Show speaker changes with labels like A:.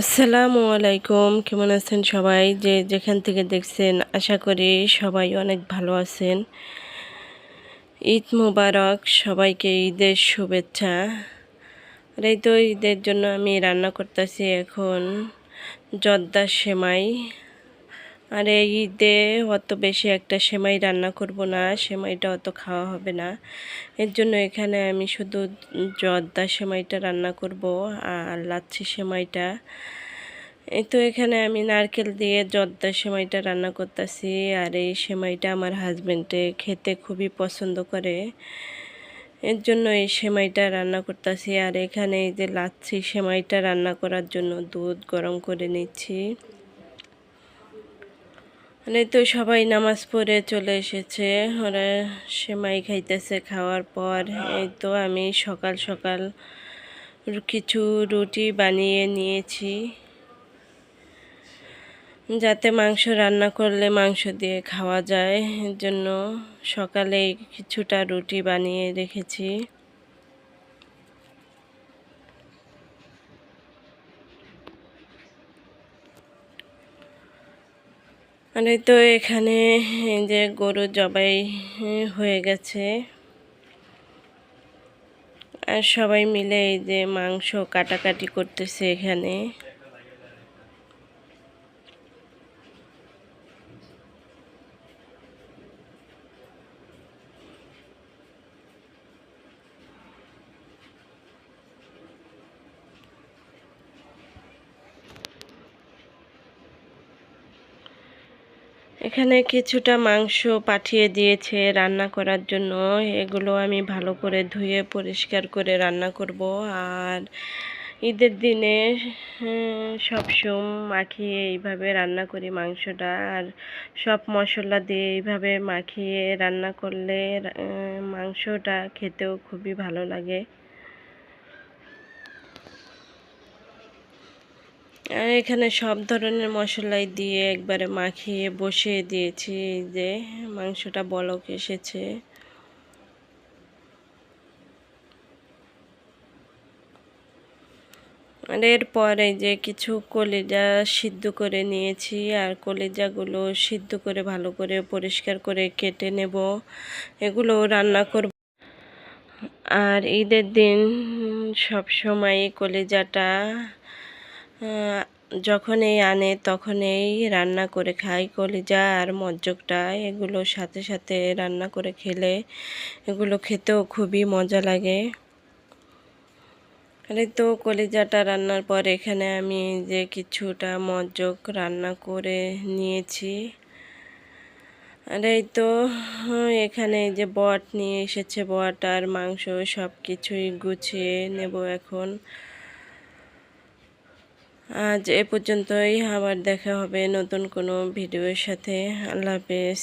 A: আসসালামু আলাইকুম, কেমন আছেন সবাই? যে যেখান থেকে দেখছেন, আশা করি সবাই অনেক ভালো আছেন। ঈদ মুবারক, সবাইকে ঈদের শুভেচ্ছা। আর এই তো ঈদের জন্য আমি রান্না করতেছি এখন জর্দার সেমাই। আর এই ঈদে অত বেশি একটা সেমাই রান্না করব না, সেমাইটা অত খাওয়া হবে না। এর জন্য এখানে আমি শুধু জর্দা সেমাইটা রান্না করব আর লাচ্ছি সেমাইটা। এই তো এখানে আমি নারকেল দিয়ে জর্দা সেমাইটা রান্না করতেছি আর এই সেমাইটা আমার হাজব্যান্ডে খেতে খুবই পছন্দ করে। এর জন্য এই সেমাইটা রান্না করতেছি আর এখানে এই যে লাচ্ছি সেমাইটা রান্না করার জন্য দুধ গরম করে নিচ্ছি। মানে তো সবাই নামাজ পড়ে চলে এসেছে। ওরা সেমাই খাইতেছে খাওয়ার পর। এই তো আমি সকাল সকাল কিছু রুটি বানিয়ে নিয়েছি। যাতে মাংস রান্না করলে মাংস দিয়ে খাওয়া যায়। এর জন্য সকালে কিছুটা রুটি বানিয়ে রেখেছি। এই তো এখানে যে গরু জবাই হয়ে গেছে। আর সবাই মিলে এই যে মাংস কাটাকাটি করতেছে এখানে। এখানে কিছুটা মাংস পাঠিয়ে দিয়েছে রান্না করার জন্য। এগুলো আমি ভালো করে ধুয়ে পরিষ্কার করে রান্না করব। আর ঈদের দিনে সব সবসম মাখিয়ে এইভাবে রান্না করি মাংসটা। আর সব মশলা দিয়ে এইভাবে মাখিয়ে রান্না করলে মাংসটা খেতেও খুবই ভালো লাগে। এখানে সব ধরনের মশলাই দিয়ে একবারে মাখিয়ে বসিয়ে দিয়েছি যে মাংসটা বলক এসেছে। আর এরপর যে কিছু কলিজা সিদ্ধ করে নিয়েছি, আর কলিজাগুলো সিদ্ধ করে ভালো করে পরিষ্কার করে কেটে নেব। এগুলো রান্না করব। আর ঈদের দিন সব সময় কলিজাটা যখনই আনে তখনই রান্না করে খাই। কলিজা আর মজ্জকটা এগুলোর সাথে সাথে রান্না করে খেলে এগুলো খেতেও খুবই মজা লাগে। আরে তো কলিজাটা রান্নার পর এখানে আমি যে কিছুটা মজ্জক রান্না করে নিয়েছি। আর এই তো এখানে যে বট নিয়ে এসেছে, বট আর মাংস সব কিছুই গুছিয়ে নেব এখন। আজ এ পর্যন্তই। আবার দেখা হবে নতুন কোনো ভিডিওর সাথে। আল্লাহ হাফেজ।